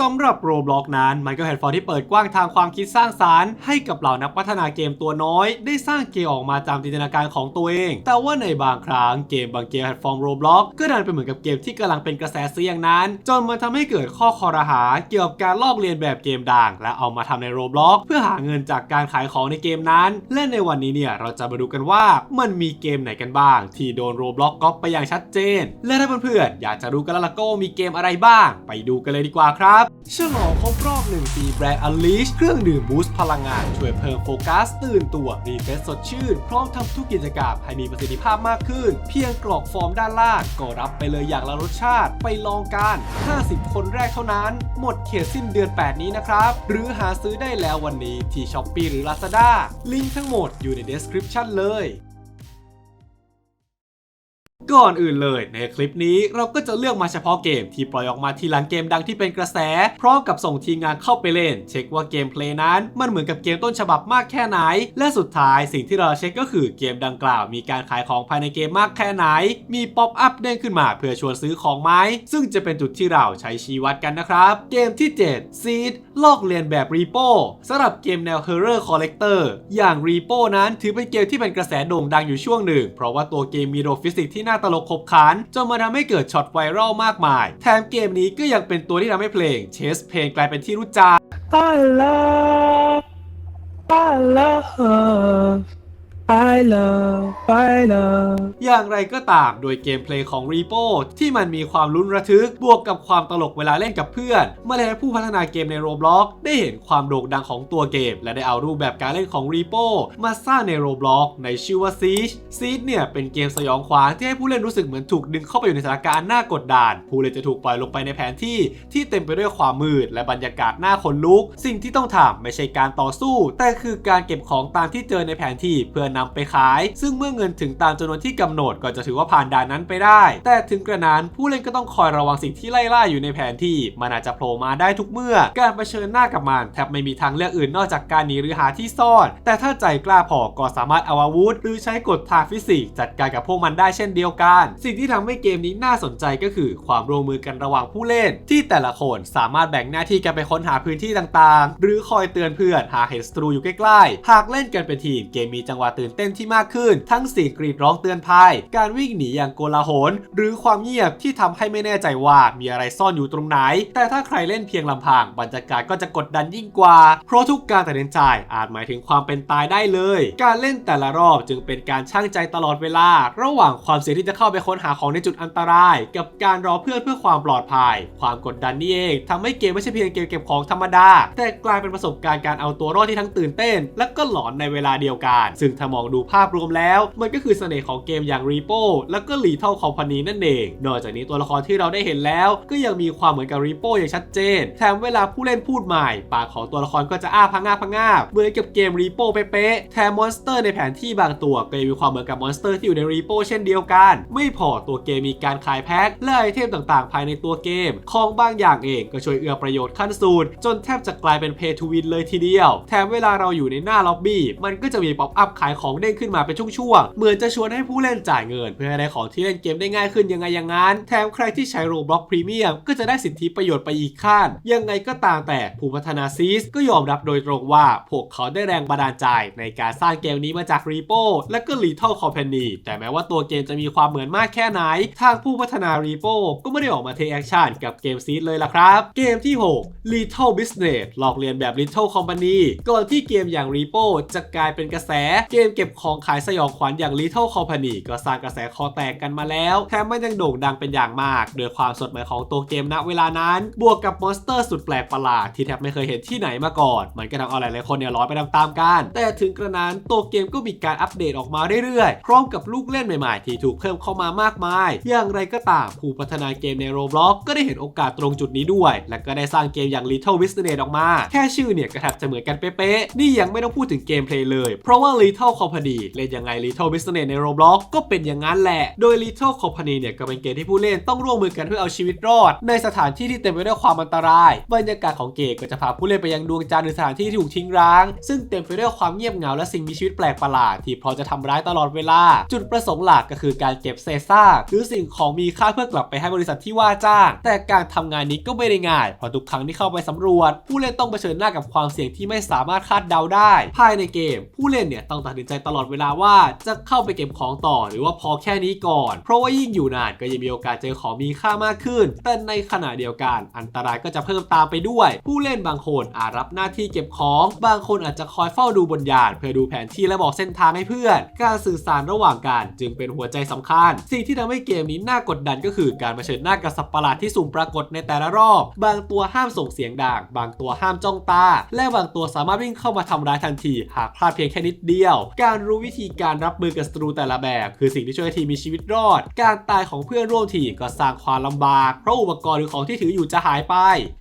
สำหรับโรบล็อกนั้น มันก็แพลตฟอร์มที่เปิดกว้างทางความคิดสร้างสารรค์ให้กับเหล่านักพัฒนาเกมตัวน้อย ได้สร้างเกมออกมาตามจินตนาการของตัวเอง แต่ว่าในบางครั้งเกมบางเกมแพลตฟอร์มโรบล็อกก็ดันเป็นเหมือนกับเกมที่กำลังเป็นกระแสเสียงนั้น จนมันทำให้เกิดข้อคอรหาเกี่ยวกับการลอกเลียนแบบเกมดังและเอามาทำในโรบล็อกเพื่อหาเงินจากการขายของในเกมนั้น และในวันนี้เนี่ยเราจะมาดูกันว่ามันมีเกมไหนกันบ้าง ที่โดนโรบล็อกก๊อปไปอย่างชัดเจน และถ้าเพื่อนๆอยากจะรู้กันแล้วก็มีเกมอะไรบ้าง ไปดูกันเลยดีกว่าครับฉลองครบรอบ 1 ปีแบรนด์ Unleash เครื่องดื่มบูสต์พลังงาน ช่วยเพิ่มโฟกัส ตื่นตัวรีเฟรชสดชื่น พร้อมทำทุกกิจกรรมให้มีประสิทธิภาพมากขึ้น เพียงกรอกฟอร์มด้านล่าง ก็รับไปเลยอย่างละรสชาติ ไปลองกัน 50 คนแรกเท่านั้น หมดเขตสิ้นเดือน 8 นี้นะครับ หรือหาซื้อได้แล้ววันนี้ที่ Shopee หรือ Lazada ลิงก์ทั้งหมดอยู่ใน description เลย ก่อนอื่นเลยในคลิปนี้เราก็จะเลือกมาเฉพาะเกมที่ปล่อยออกมาทีหลังเกมดังที่เป็นกระแส พร้อมกับส่งทีมงานเข้าไปเล่น เช็คว่าเกมเพลย์นั้นมันเหมือนกับเกมต้นฉบับมากแค่ไหน และสุดท้ายสิ่งที่เราเช็คก็คือเกมดังกล่าว มีการขายของภายในเกมมากแค่ไหน มีป๊อปอัพเด้งขึ้นมาเพื่อชวนซื้อของไหมซึ่งจะเป็นจุดที่เราใช้ชี้วัดกันนะครับ เกมที่ 7 Seed ลอกเลียนแบบ Repo สำหรับเกมแนว Horror Collector อย่าง Repo นั้นถือเป็นเกมที่เป็นกระแสโด่งดังอยู่ช่วงหนึ่ง เพราะว่าตัวเกมมีรฟิสิกส์ที่น่าตลกขบขันจนมาทำให้เกิดช็อตไวรัลมากมาย แถมเกมนี้ก็ยังเป็นตัวที่ทำให้เพลงเชสเพลงกลายเป็นที่รู้จัก I love, I love, I love, I love. อย่างไรก็ตามโดยเกมเพลย์ของ Repo ที่มันมีความลุ้นระทึก บวกกับความตลกเวลาเล่นกับเพื่อนมาเลยให้ผู้พัฒนาเกมใน Roblox ได้เห็นความโด่งดังของตัวเกม และได้เอารูปแบบการเล่นของ Repo มาสร้างใน Roblox ในชื่อว่า Siege Siege เนี่ยเป็นเกมสยองขวัญที่ให้ผู้เล่นรู้สึกเหมือนถูกดึงเข้าไปอยู่ในสถานการณ์น่ากดดันผู้เล่นจะถูกปล่อยลงไปในแผนที่ที่เต็มไปด้วยความมืด และบรรยากาศน่าขนลุก สิ่งที่ต้องทำไม่ใช่การต่อสู้ แต่คือการเก็บของตามที่เจอในแผนที่เพื่อนนำไปขาย ซึ่งเมื่อเงินถึงตามจำนวนที่กำหนดก็จะถือว่าผ่านด่านนั้นไปได้ แต่ถึงกระนั้นผู้เล่นก็ต้องคอยระวังสิ่งที่ไล่ล่าอยู่ในแผนที่ มันอาจจะโผล่มาได้ทุกเมื่อ การเผชิญหน้ากับมันแทบไม่มีทางเลือกอื่นนอกจากการหนีหรือหาที่ซ่อน แต่ถ้าใจกล้าพอก็สามารถเอาอาวุธ หรือใช้กฎทางฟิสิกส์จัดการกับพวกมันได้เช่นเดียวกัน สิ่งที่ทำให้เกมนี้น่าสนใจก็คือ ความร่วมมือกันระหว่างผู้เล่น ที่แต่ละคนสามารถแบ่งหน้าที่กันไปค้นหาพื้นที่ต่างๆ หรือคอยเตือนเพื่อนหากเห็นศัตรูอยู่ใกล้ๆ หากเล่นกันเป็นทีมเกมมีจังหวะตื่นเต้นที่มากขึ้น ทั้งเสียงกรีดร้องเตือนภัย การวิ่งหนีอย่างโกลาหล หรือความเงียบที่ทำให้ไม่แน่ใจว่ามีอะไรซ่อนอยู่ตรงไหน แต่ถ้าใครเล่นเพียงลำพังบรรยากาศก็จะกดดันยิ่งกว่า เพราะทุกการตัดสินใจอาจหมายถึงความเป็นตายได้เลย การเล่นแต่ละรอบจึงเป็นการช่างใจตลอดเวลา ระหว่างความเสี่ยงที่จะเข้าไปค้นหาของในจุดอันตราย กับการรอเพื่อนเพื่อความปลอดภัย ความกดดันนี่เองทำให้เกมไม่ใช่เพียงเกมเก็บของธรรมดา แต่กลายเป็นประสบการณ์การเอาตัวรอดที่ทั้งตื่นเต้น และก็หลอนในเวลาเดียวกัน ซึ่งถ้ามมองดูภาพรวมแล้ว มันก็คือเสน่ห์ของเกมอย่าง Repo แล้วก็ Lethal Company นั่นเอง นอกจากนี้ตัวละครที่เราได้เห็นแล้ว ก็ยังมีความเหมือนกับ Repo อย่างชัดเจน แถมเวลาผู้เล่นพูดใหม่ ปากของตัวละครก็จะอ้าพังงาพังงาเหมือนกับเกม Repo เป๊ะๆแถมมอนสเตอร์ในแผนที่บางตัวก็ยังมีความเหมือนกับมอนสเตอร์ที่อยู่ใน Repo เช่นเดียวกัน ไม่พอตัวเกมมีการขายแพ็คและไอเทมต่างๆ ภายในตัวเกม ของบางอย่างเองก็ช่วยเอื้อประโยชน์ขั้นสุดจนแทบจะกลายเป็น Pay to Win เลยทีเดียว แถมเวลาเราอยู่ในหน้าล็อบบี้มันก็จะมีป๊อปอัพขายของเด้งขึ้นมาเป็นช่วงๆ เหมือนจะชวนให้ผู้เล่นจ่ายเงิน เพื่อให้ได้ของที่เล่นเกมได้ง่ายขึ้นยังไงอย่างนั้น แถมใครที่ใช้ Roblox Premium ก็จะได้สิทธิประโยชน์ไปอีกขั้น ยังไงก็ตามแต่ผู้พัฒนาซีสก็ยอมรับโดยตรงว่า พวกเขาได้แรงบันดาลใจในการสร้างเกมนี้มาจาก Repo และก็ Lethal Company แต่แม้ว่าตัวเกมจะมีความเหมือนมากแค่ไหน ทางผู้พัฒนา Repo ก็ไม่ได้ออกมาเทแอคชั่นกับเกมซีดเลยล่ะครับ เกมที่ 6 Lethal Business หลอกเลียนแบบ Lethal Company ก่อนที่เกมอย่าง Repo จะกลายเป็นกระแสเกมเก็บของขายสยองขวัญอย่าง Lethal Company ก็สร้างกระแสคอแตกกันมาแล้ว แถมมันยังโด่งดังเป็นอย่างมากโดยความสดใหม่ของตัวเกมณเวลานั้น บวกกับมอนสเตอร์สุดแปลกประหลาดที่แทบไม่เคยเห็นที่ไหนมาก่อน มันก็ทำเอาหลายๆคนเนี่ยร้อนไปตามๆกัน แต่ถึงกระนั้นตัวเกมก็มีการอัปเดตออกมาเรื่อยๆ พร้อมกับลูกเล่นใหม่ๆ ที่ถูกเพิ่มเข้ามามากมาย อย่างไรก็ตามผู้พัฒนาเกมใน Roblox ก็ได้เห็นโอกาสตรงจุดนี้ด้วย และก็ได้สร้างเกมอย่าง Little Business ออกมา แค่ชื่อเนี่ยก็แทบจะเหมือนกันเป๊ะๆ นี่ยังไม่ต้องพูดถึงเกมเพลย์เลย เพราะว่า Little Company เล่นยังไง Little Business ใน Roblox ก็เป็นอย่างนั้นแหละ โดย Little Company เนี่ยก็เป็นเกมที่ผู้เล่นต้องร่วมมือกันเพื่อเอาชีวิตรอด ในสถานที่ที่เต็มไปด้วยความอันตราย บรรยากาศของเกมก็จะพาผู้เล่นไปยังดวงจันทร์หรือสถานที่ที่ถูกทิ้งร้าง ซึ่งเต็มไปด้วยความเงียบเหงาและสิ่งมีชีวิตแปลกประหลาดที่พร้อมจะทำร้ายตลอดเวลา จุดประสงค์หลักก็คือการเก็บเศษซากหรือสิ่งของมีค่าเพื่อกลับไปให้บริษัทที่ว่าจ้าง แต่การทำงานนี้ก็ไม่ได้ง่ายเพราะทุกครั้งที่เข้าไปสำรวจ ผู้เล่นต้องเผชิญหน้ากับความเสี่ยงที่ไม่สามารถคาดเดาได้ ภายในเกม ผู้เล่นเนี่ยต้องตัดสินใจตลอดเวลาว่าจะเข้าไปเก็บของต่อหรือว่าพอแค่นี้ก่อน เพราะว่ายิ่งอยู่นานก็ยิ่งมีโอกาสเจอของมีค่ามากขึ้น แต่ในขณะเดียวกัน อันตรายก็จะเพิ่มตามไปด้วย ผู้เล่นบางคนอาจรับหน้าที่เก็บของ บางคนอาจจะคอยเฝ้าดูบนยาน เพื่อดูแผนที่และบอกเส้นทางให้เพื่อน การสื่อสารระหว่างกันจึงเป็นหัวใจสำคัญ สิ่งที่ทำให้เกมนี้น่ากดดันก็คือการเผชิญหน้ากับสัตว์ประหลาดที่สุ่มปรากฏในแต่ละรอบ บางตัวห้ามส่งเสียงดังบางตัวห้ามจ้องตา และบางตัวสามารถวิ่งเข้ามาทำร้ายทันที หากพลาดเพียงแค่นิดเดียวกการรู้วิธีการรับมือกับศัตรูแต่ละแบบ คือสิ่งที่ช่วยให้ทีมมีชีวิตรอด การตายของเพื่อนร่วมทีมก็สร้างความลำบาก เพราะอุปกรณ์หรือของที่ถืออยู่จะหายไป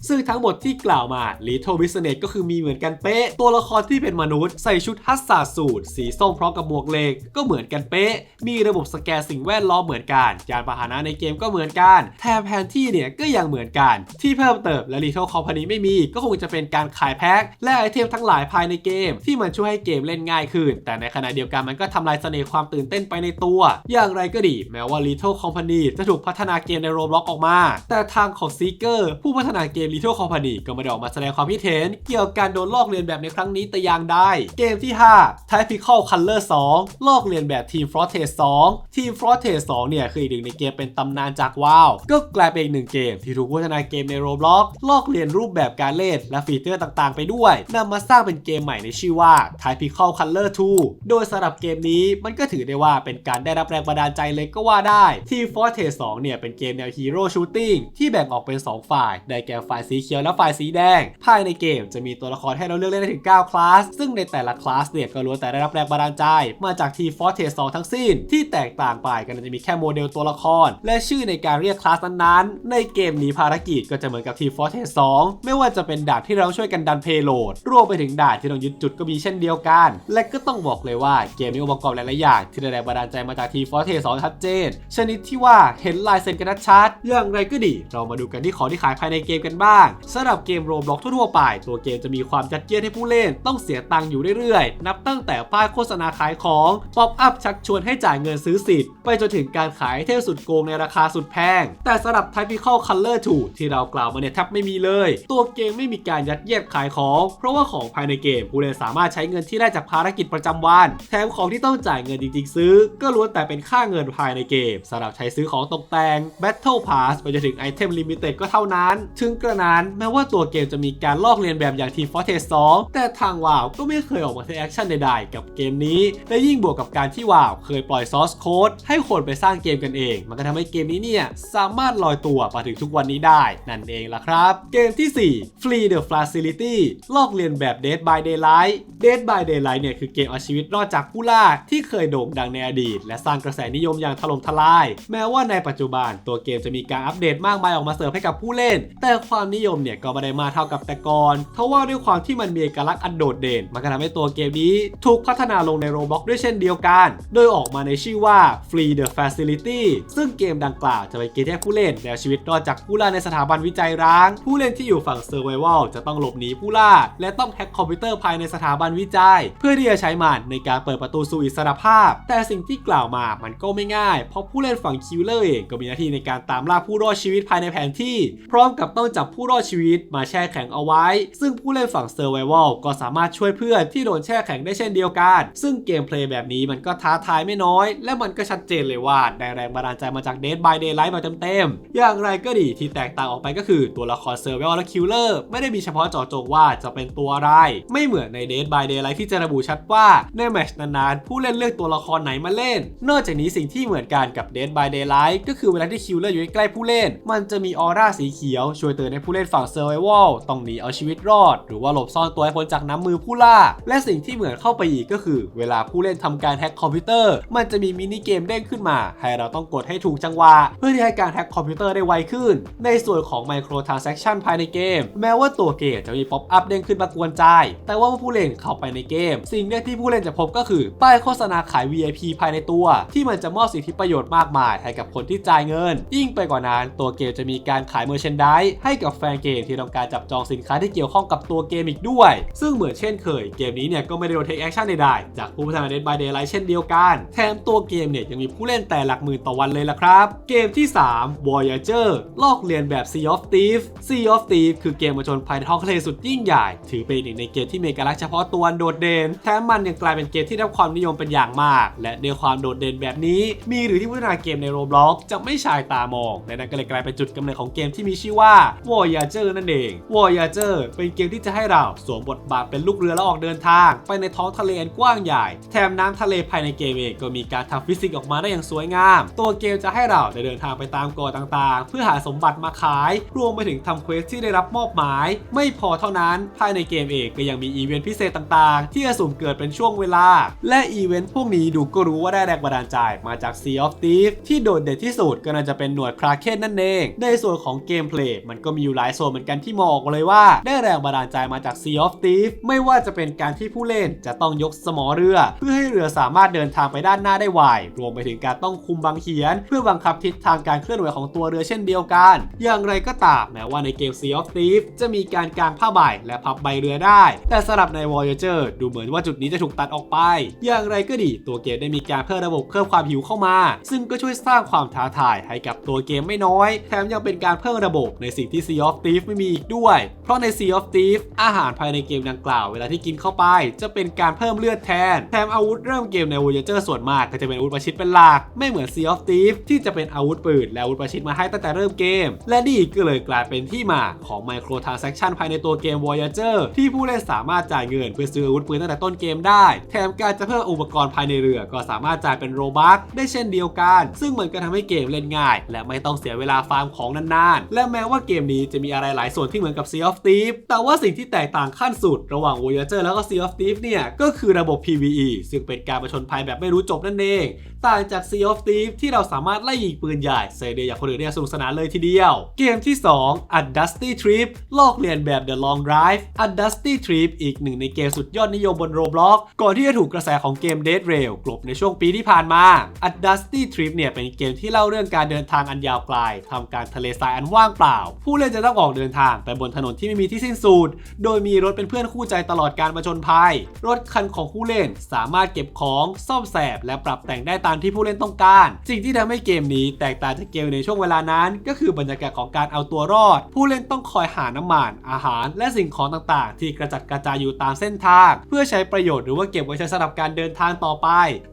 ซึ่งทั้งหมดที่กล่าวมา Little Business ก็คือมีเหมือนกันเป๊ะ ตัวละครที่เป็นมนุษย์ใส่ชุดฮัสซาสูทสีส้มพร้อมกับหมวกเหล็กก็เหมือนกันเป๊ะ มีระบบสแกนสิ่งแวดล้อมเหมือนกันยานพาหนะในเกมก็เหมือนกันแถมแผนที่เนี่ยก็ยังเหมือนกัน ที่เพิ่มเติมและ Little Company ไม่มีก็คงจะเป็นการขายแพ็คและไอเทมทั้งหลายภายในเกม ที่มันช่วยให้เกมเล่นง่ายขึ้นแต่ในขณะเดียวกันมันก็ทำลายเสน่ห์ความตื่นเต้นไปในตัว อย่างไรก็ดี แม้ว่า Little Company จะถูกพัฒนาเกมใน Roblox ออกมา แต่ทางของ Seeker ผู้พัฒนาเกม Little Company ก็ไม่ได้ออกมาแสดงความคิดเห็น เกี่ยวกับการโดนลอกเลียนแบบในครั้งนี้แต่อย่างใดเกมที่ 5 Typical Color 2 ลอกเลียนแบบ Team Fortress 2 Team Fortress 2 เนี่ยคืออีกหนึ่งในเกมเป็นตำนานจากว้าวก็กลายเป็นอีกหนึ่งเกมที่ถูกพัฒนาเกมใน Roblox ลอกเลียนรูปแบบการเล่นและฟีเจอร์ต่างๆ ไปด้วยนำมาสร้างเป็นเกมใหม่ในชื่อว่า Typical Color 2โดยสำหรับเกมนี้มันก็ถือได้ว่าเป็นการได้รับแรงบันดาลใจเลยก็ว่าได้ Team Fortress 2 เนี่ยเป็นเกมแนวฮีโร่ชูตติ้งที่แบ่งออกเป็น 2 ฝ่าย ได้แก่ฝ่ายสีเขียวและฝ่ายสีแดง ภายในเกมจะมีตัวละครให้เราเลือกเล่นได้ถึง 9 คลาส ซึ่งในแต่ละคลาสเนี่ยก็ล้วนแต่ได้รับแรงบันดาลใจ มาจาก Team Fortress 2 ทั้งสิ้น ที่แตกต่างไปกันจะมีแค่โมเดลตัวละคร และชื่อในการเรียกคลาสนั้นๆ ในเกมนี้ภารกิจก็จะเหมือนกับ Team Fortress 2 ไม่ว่าจะเป็นด่านที่เราช่วยกันดันเพโลดรวมไปถึงด่านที่ต้องยึดจุดก็มีเช่นเดียวกัน และก็ต้องบอกเลยว่าเกมนี้องค์ประกอบหลายๆอย่างที่ได้แรงบันดาลใจมาจาก Team Fortress 2ชัดเจน ชนิดที่ว่าเห็นลายเซ็นกันชัดๆอย่างไรก็ดี เรามาดูกันที่ของที่ขายภายในเกมกันบ้างสำหรับเกมโรบล็อกทั่วๆไป ตัวเกมจะมีความจัดเยียดให้ผู้เล่น ต้องเสียตังค์อยู่เรื่อยๆ นับตั้งแต่ป้ายโฆษณาขายของป๊อปอัพชักชวนให้จ่ายเงินซื้อสิทธิ์ ไปจนถึงการขายเทมสุดโกงในราคาสุดแพง แต่สำหรับ Typical Color 2ที่เรากล่าวมาเนี่ยแทบไม่มีเลย ตัวเกมไม่มีการยัดเยียดขายของ เพราะว่าของภายในเกมผู้เล่นสามารถใช้เงินที่ได้จากภารกิจประจำวันแถมของที่ต้องจ่ายเงินจริงๆ ซื้อ ก็ล้วนแต่เป็นค่าเงินภายในเกมสำหรับใช้ซื้อของตกแต่ง Battle Pass ไปจนถึงไอเทมลิมิเต็ดก็เท่านั้น ถึงกระนั้นแม้ว่าตัวเกมจะมีการลอกเลียนแบบอย่าง Team Fortress 2แต่ทางวาวก็ไม่เคยออกมาเทคแอคชั่นใดๆ กับเกมนี้ และยิ่งบวกกับการที่วาวเคยปล่อยซอสโค้ดให้คนไปสร้างเกมกันเอง มันก็ทำให้เกมนี้เนี่ยสามารถลอยตัวมาถึงทุกวันนี้ได้นั่นเองล่ะครับ เกมที่ 4 Free the Facility ลอกเลียนแบบ Dead by Daylight Dead by Daylight เนี่ยคือเกมเอาชีวิตรอดจากผู้ล่าที่เคยโด่งดังในอดีต และสร้างกระแสนิยมอย่างถล่มทลาย แม้ว่าในปัจจุบันตัวเกมจะมีการอัปเดตมากมายออกมาเสิร์ฟให้กับผู้เล่น แต่ความนิยมเนี่ยก็ไม่ได้มาเท่ากับแต่ก่อนเพราะว่าด้วยความที่มันมีเอกลักษณ์อันโดดเด่น มันก็ทำให้ตัวเกมนี้ถูกพัฒนาลงในโรบ็อกด้วยเช่นเดียวกัน โดยออกมาในชื่อว่า Free the Facility ซึ่งเกมดังกล่าวจะเป็นเกมที่ให้ผู้เล่นแนวชีวิตรอดจากผู้ล่าในสถาบันวิจัยร้าง ผู้เล่นที่อยู่ฝั่ง Survival จะต้องหลบหนีผู้ล่า และต้องแฮ็กคอมพิวเตอร์ภายในสถาบันวิจัย เพื่อที่จะใช้มันในในการเปิดประตูสู่อิสรภาพ แต่สิ่งที่กล่าวมามันก็ไม่ง่าย เพราะผู้เล่นฝั่งคิลเลอร์เองก็มีหน้าที่ในการตามล่าผู้รอดชีวิตภายในแผนที่ พร้อมกับต้องจับผู้รอดชีวิตมาแช่แข็งเอาไว้ ซึ่งผู้เล่นฝั่ง Survival ก็สามารถช่วยเพื่อนที่โดนแช่แข็งได้เช่นเดียวกัน ซึ่งเกมเพลย์แบบนี้มันก็ท้าทายไม่น้อย และมันก็ชัดเจนเลยว่าได้แรงบันดาลใจมาจาก Dead by Daylight มาเต็มๆ อย่างไรก็ดีที่แตกต่างออกไปก็คือตัวละคร Survival และ Killer ไม่ได้มีเฉพาะเจาะจงว่าจะเป็นตัวอะไร ไม่เหมือนใน Dead by Daylight ที่จะระบุชัดว่าในแมชนั้นๆ ผู้เล่นเลือกตัวละครไหนมาเล่น นอกจากนี้สิ่งที่เหมือนกันกับ Dead by Daylight ก็คือเวลาที่ Killer อยู่ใกล้ผู้เล่น มันจะมีออร่าสีเขียว ช่วยเตือนให้ผู้เล่นฝั่ง Survival ต้องหนีเอาชีวิตรอด หรือว่าหลบซ่อนตัวให้พ้นจากน้ำมือผู้ล่า และสิ่งที่เหมือนเข้าไปอีกก็คือ เวลาผู้เล่นทำการแฮ็กคอมพิวเตอร์ มันจะมีมินิเกมเด้งขึ้นมา ให้เราต้องกดให้ถูกจังหวะ เพื่อที่ให้การแฮ็กคอมพิวเตอร์ได้ไวขึ้น ในส่วนของ Micro Transaction ภายในเกม แม้ว่าตัวเกมจะมีป๊อปอัพเด้งขึ้นมากวนใจ แต่ว่าผู้เล่นเข้าไปในเกม สิ่งแรกที่ผู้เล่นจะพบก็คือ ป้ายโฆษณาขาย VIP ภายในตัว ที่มันจะมอบสิทธิประโยชน์มากมาย ให้กับคนที่จ่ายเงิน ยิ่งไปกว่านั้นตัวเกมจะมีการขายเมอร์เชนดิให้กับแฟนเกมที่ต้องการจับจองสินค้าที่เกี่ยวข้องกับตัวเกมอีกด้วย ซึ่งเหมือนเช่นเคยเกมนี้เนี่ยก็ไม่ได้โดนเทคแอคชั่นใดๆจากผู้พัฒนา Dead by Daylight เช่นเดียวกัน แถมตัวเกมเนี่ยยังมีผู้เล่นแต่หลักหมื่นต่อวันเลยล่ะครับ เกมที่ 3 Voyager ลอกเลียนแบบ Sea of Thieves Sea of Thieves คือเกมมาชนภัยในท้องทะเลสุดยิ่งใหญ่ ถือเป็นอีกหนึ่งในเกมที่มีเอกลักษณ์เฉพาะตัวโดดเด่นแถมมันยังกลายเป็นเกมที่ได้ความนิยมเป็นอย่างมาก และในความโดดเด่นแบบนี้ มีหรือที่พัฒนาเกมใน Roblox จะไม่ชายตามอง และนั่นก็เลยกลายเป็นจุดกำเนิดของเกมที่มีชื่อว่า Voyager นั่นเอง Voyager เป็นเกมที่จะให้เราสวมบทบาทเป็นลูกเรือแล้วออกเดินทาง ไปในท้องทะเลอันกว้างใหญ่ แถมน้ำทะเลภายในเกมเองก็มีการทำฟิสิกส์ออกมาได้อย่างสวยงาม ตัวเกมจะให้เราได้เดินทางไปตามเกาะต่างๆ เพื่อหาสมบัติมาขาย รวมไปถึงทำเควสที่ได้รับมอบหมาย ไม่พอเท่านั้นภายในเกมเองก็ยังมีอีเวนต์พิเศษต่างๆ ที่จะสุ่มเกิดเป็นช่วงเวลา และอีเวนต์พวกนี้ดูก็รู้ว่าได้แรงบันดาลใจมาจาก Sea of Thieves ที่โดดเด่นที่สุดก็น่าจะเป็นหน่วยคราเคนนั่นเอง ในส่วนของเกมเพลย์มันก็มีอยู่หลายโซนเหมือนกันที่มองออกเลยว่า ได้แรงบันดาลใจมาจาก Sea of Thieves ไม่ว่าจะเป็นการที่ผู้เล่นจะต้องยกสมอเรือ เพื่อให้เรือสามารถเดินทางไปด้านหน้าได้ไวรวมไปถึงการต้องคุมบังเขียน เพื่อบังคับทิศทางการเคลื่อนไหวของตัวเรือเช่นเดียวกัน อย่างไรก็ตามแม้ว่าในเกม Sea of Thieves จะมีการกางผ้าใบและพับใบเรือได้ แต่สำหรับใน Voyager ดูเหมือนว่าจุดนี้จะถูกตัดออกไป อย่างไรก็ดีตัวเกมได้มีการเพิ่มระบบเพิ่มความหิวเข้ามา ซึ่งก็ช่วยสร้างความท้าทายให้กับตัวเกมไม่น้อย แถมยังเป็นการเพิ่มระบบในสิ่งที่ Sea of Thieves ไม่มีอีกด้วย เพราะใน Sea of Thieves อาหารภายในเกมดังกล่าวเวลาที่กินเข้าไป จะเป็นการเพิ่มเลือดแทน แถมอาวุธเริ่มเกมใน Voyager ส่วนมากก็จะเป็นอาวุธประชิดเป็นหลัก ไม่เหมือน Sea of Thieves ที่จะเป็นอาวุธปืนและอาวุธประชิดมาให้ตั้งแต่เริ่มเกม และนี่ก็เลยกลายเป็นที่มาของ Microtransaction ภายในตัวเกม Voyager ที่ผู้เล่นสามารถจ่ายเงินเพื่อซื้ออาวุธปืนตั้งแต่ต้นเกมได้แถมการจะเพิ่มอุปกรณ์ภายในเรือ ก็สามารถจ่ายเป็นโรบัคได้เช่นเดียวกัน ซึ่งมันก็ทำให้เกมเล่นง่าย และไม่ต้องเสียเวลาฟาร์มของนานๆ และแม้ว่าเกมนี้จะมีอะไรหลายส่วนที่เหมือนกับ Sea of Thieves แต่ว่าสิ่งที่แตกต่างขั้นสุด ระหว่าง Voyager แล้วก็ Sea of Thieves เนี่ยก็คือระบบ PVE ซึ่งเป็นการประชนภัยแบบไม่รู้จบนั่นเอง ต่างจาก Sea of Thieves ที่เราสามารถไล่ยิงปืนใหญ่ใส่เดียอย่างคนอื่นได้สนุกสนานเลยทีเดียว เกมที่ 2 A Dusty Trip ลอกเลียนแบบ The Long Drive A Dusty Trip อีกหนึ่งในเกมสุดยอดนิยมบน Roblox ก่อนที่จะถูกกระแสของเกม Dead Rail กลบในช่วงปีที่ผ่านมา A Dusty Trip เนี่ยเป็นเกมที่เล่าเรื่องการเดินทางอันยาวไกลทำการทะเลทรายอันว่างเปล่า ผู้เล่นจะต้องออกเดินทางไปบนถนนที่ไม่มีที่สิ้นสุดโดยมีรถเป็นเพื่อนคู่ใจตลอดการประชนภัย รถคันของผู้เล่นสามารถเก็บของซ่อมแซมและปรับแต่งได้ตามที่ผู้เล่นต้องการ สิ่งที่ทำให้เกมนี้แตกต่างจากเกมในช่วงเวลานั้น ก็คือบรรยากาศของการเอาตัวรอด ผู้เล่นต้องคอยหาน้ำมันอาหาร และสิ่งของต่างๆ ที่กระจัดกระจายอยู่ตามเส้นทาง เพื่อใช้ประโยชน์หรือว่าเก็บไว้ใช้สำหรับการเดินทางต่อไป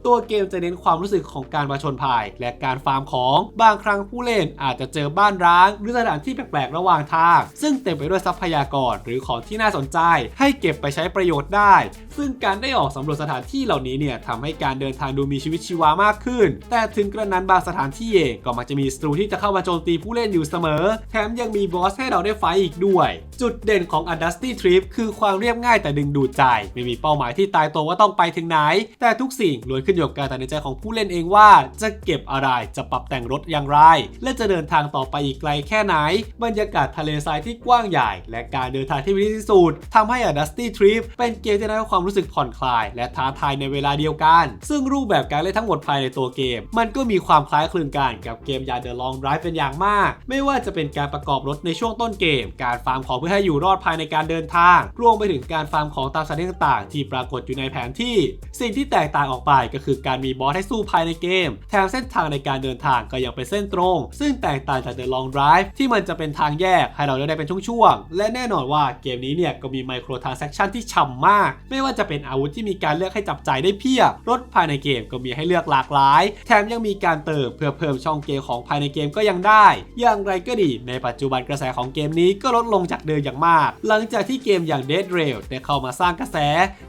ตัวเกมจะเน้นความรู้สึกของการประชนภัยและการฟาร์มของบางครั้งผู้เล่นอาจจะเจอบ้านร้าง หรือสถานที่แปลกๆระหว่างทาง ซึ่งเต็มไปด้วยทรัพยากรหรือของที่น่าสนใจ ให้เก็บไปใช้ประโยชน์ได้ ซึ่งการได้ออกสำรวจสถานที่เหล่านี้เนี่ยทำให้การเดินทางดูมีชีวิตชีวามากขึ้น แต่ถึงกระนั้นบางสถานที่เองก็มักจะมีศัตรูที่จะเข้ามาโจมตีผู้เล่นอยู่เสมอ แถมยังมีบอสให้เราได้ไฟอีกด้วย จุดเด่นของ A Dusty Trip คือความเรียบง่ายแต่ดึงดูดใจ ไม่มีเป้าหมายที่ตายตัวว่าต้องไปถึงไหน แต่ทุกสิ่งล้วนขึ้นอยู่กับการตัดสินใจของผู้เล่นเองว่า จะเก็บอะไรจะปรับแต่งรถอย่างไร และจะเดินทางต่อไปอีกไกลแค่ไหน บรรยากาศทะเลทรายที่กว้างใหญ่ และการเดินทางที่มีที่สุดทำให้ A Dusty Trip เป็นเกมที่ได้ความรู้สึกผ่อนคลาย และท้าทายในเวลาเดียวกัน ซึ่งรูปแบบการเล่นทั้งหมดภายในตัวเกม มันก็มีความคล้ายคลึงกันกับเกมยา The Long Drive เป็นอย่างมาก ไม่ว่าจะเป็นการประกอบรถในช่วงต้นเกม การฟาร์มของเพื่อให้อยู่รอดภายในการเดินทาง รวมไปถึงการฟาร์มของตามสถานีต่างๆ ที่ปรากฏอยู่ในแผนที่ สิ่งที่แตกต่างออกไปก็คือการมีบอสให้สู้ภายในเกม แถมเส้นทางในการเดินทางก็ยังเป็นเส้นตรง ซึ่งแตกต่างจาก The Long Drive ที่มันจะเป็นทางแยกให้เราได้เป็นช่วงๆและแน่นอนว่าเกมนี้เนี่ยก็มี Micro Transaction ที่ฉ่ำมาก ไม่ว่าจะเป็นอาวุธที่มีการเลือกให้จับจ่ายได้เพียบรถภายในเกมก็มีให้เลือกหลากหลาย แถมยังมีการเติมเพื่อเพิ่มช่องเกมของภายในเกมก็ยังได้ อย่างไรก็ดี ในปัจจุบันกระแสของเกมนี้ก็ลดลงจากเดิมอย่างมาก หลังจากที่เกมอย่าง Dead Rail ได้เข้ามาสร้างกระแส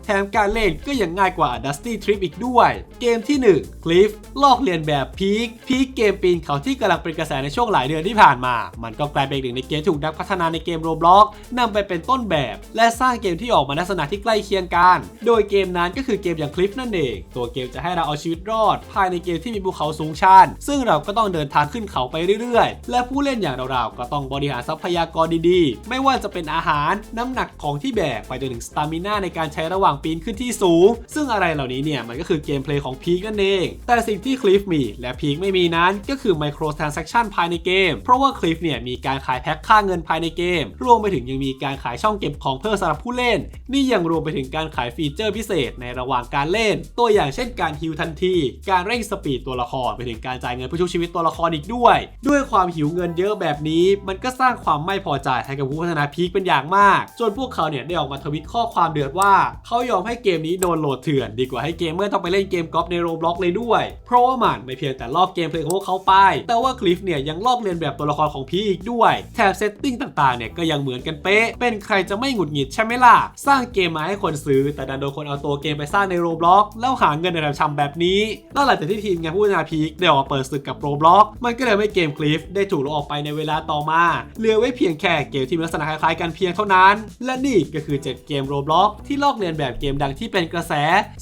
แถมการเล่นก็ยังง่ายกว่า Dusty Trip อีกด้วย เกมที่ 1 Cliff ลอกเลียนแบบ Peak Peak เกมปีนเขาที่กำลังเป็นกระแสในช่วงหลายเดือนที่ผ่านมา มันก็กลายเป็นหนึ่งในเกมที่ถูกนักพัฒนาในเกม Roblox นำไปเป็นต้นแบบ และสร้างเกมที่ออกมาลักษณะที่ใกล้เคียงกัน โดยเกมนั้นก็คือเกมอย่าง Cliff นั่นเอง ตัวเกมจะให้เราเอาชีวิตรอดภายในเกมที่มีภูเขาสูงชันซึ่งเราก็ต้องเดินทางขึ้นเขาไปเรื่อยๆ และผู้เล่นอย่างเราๆก็ต้องบริหารทรัพยากรดีๆ ไม่ว่าจะเป็นอาหารน้ำหนักของที่แบกไปจนถึงสตามิน่าในการใช้ระหว่างปีนขึ้นที่สูง ซึ่งอะไรเหล่านี้เนี่ยมันก็คือเกมเพลย์ของพีคนั่นเอง แต่สิ่งที่คลิฟมีและพีคไม่มีนั้นก็คือไมโครทราน a c t ชันภายในเกม เพราะว่าคลิฟเนี่ยมีการขายแพ็คค่าเงินภายในเกม รวมไปถึงยังมีการขายช่องเก็บของเพิ่มสำหรับผู้เล่น นี่ยังรวมไปถึงการขายฟีเจอร์พิเศษในระหว่างการเล่น ตัวอย่างเช่นการฮิวทันทีการเร่งสปีดตัวละครไปถึงการจ่ายเงินเพื่อชุบชีวิตตัวละครอีกด้วย ด้วยความหิวเงินเยอะแบบนี้ มันก็สร้างความไม่พอใจให้กับผู้พัฒนาพีคเป็นอย่างมาก จนพวกเขาเนี่ยได้ออกมาทวิตข้อความเดือดว่า เขายอมให้เกมนี้โดนโหลดเถื่อน ดีกว่าให้เกมเมอร์ต้องไปเล่นเกมกอล์ฟในโรบล็อกเลยด้วย เพราะว่ามันไม่เพียงแต่ลอกเกมเพลย์ของพวกเขาไป แต่ว่าคลิฟเนี่ยยังลอกเลียนแบบตัวละครของพีคอีกด้วย แถบเซตติ้งต่างๆเนี่ยก็ยังเหมือนกันเป๊ะ เป็นใครจะไม่หงุดหงิดใช่ไหมล่ะ สร้างเกมมาให้คนซื้อ แต่ดันโดนคนเอาตัวเกมไปสร้างในโรบล็อกแล้วหาเงินในแบบชำแบบนี้แล้วหลังจากที่ทีมงานผู้พัฒนาพีคได้ออกเปิดศึกกับโรบล็อกมันก็เลยไม่เกมคลิฟได้ถูกลบออกไปในเวลาต่อมาเหลือไว้เพียงแค่เกมที่มีลักษณะคล้ายๆกันเพียงเท่านั้น และนี่ก็คือ 7 เกมโรบล็อกที่ลอกเลียนแบบเกมดังที่เป็นกระแส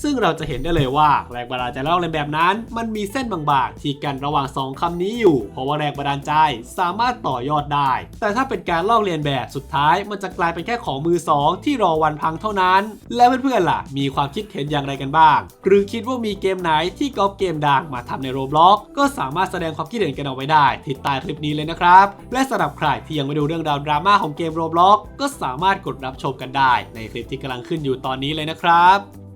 ซึ่งเราจะเห็นได้เลยว่าแรงบันดาลใจลอกเลียนแบบนั้น มันมีเส้นบางๆที่กันระหว่าง 2คำนี้อยู่ เพราะว่าแรงบันดาลใจสามารถต่อยอดได้ แต่ถ้าเป็นการลอกเลียนแบบสุดท้าย มันจะกลายเป็นแค่ของมือสองที่รอวันพังเท่านั้น และเพื่อนๆล่ะ มีความคิดเห็นอย่างไรกันบ้าง หรือคิดว่ามีเกมไหนที่ก๊อเกมดังมาทำในโรบล็อกก็สามารถแสดงความคิดเห็นกันเอาไว้ได้ที่ใต้คลิปนี้เลยนะครับ และสำหรับใครที่ยังไม่ดูเรื่องราวดราม่าของเกมโรบล็อกก็สามารถกดรับชมกันได้ในคลิปที่กำลังขึ้นอยู่ตอนนี้เลยนะครับ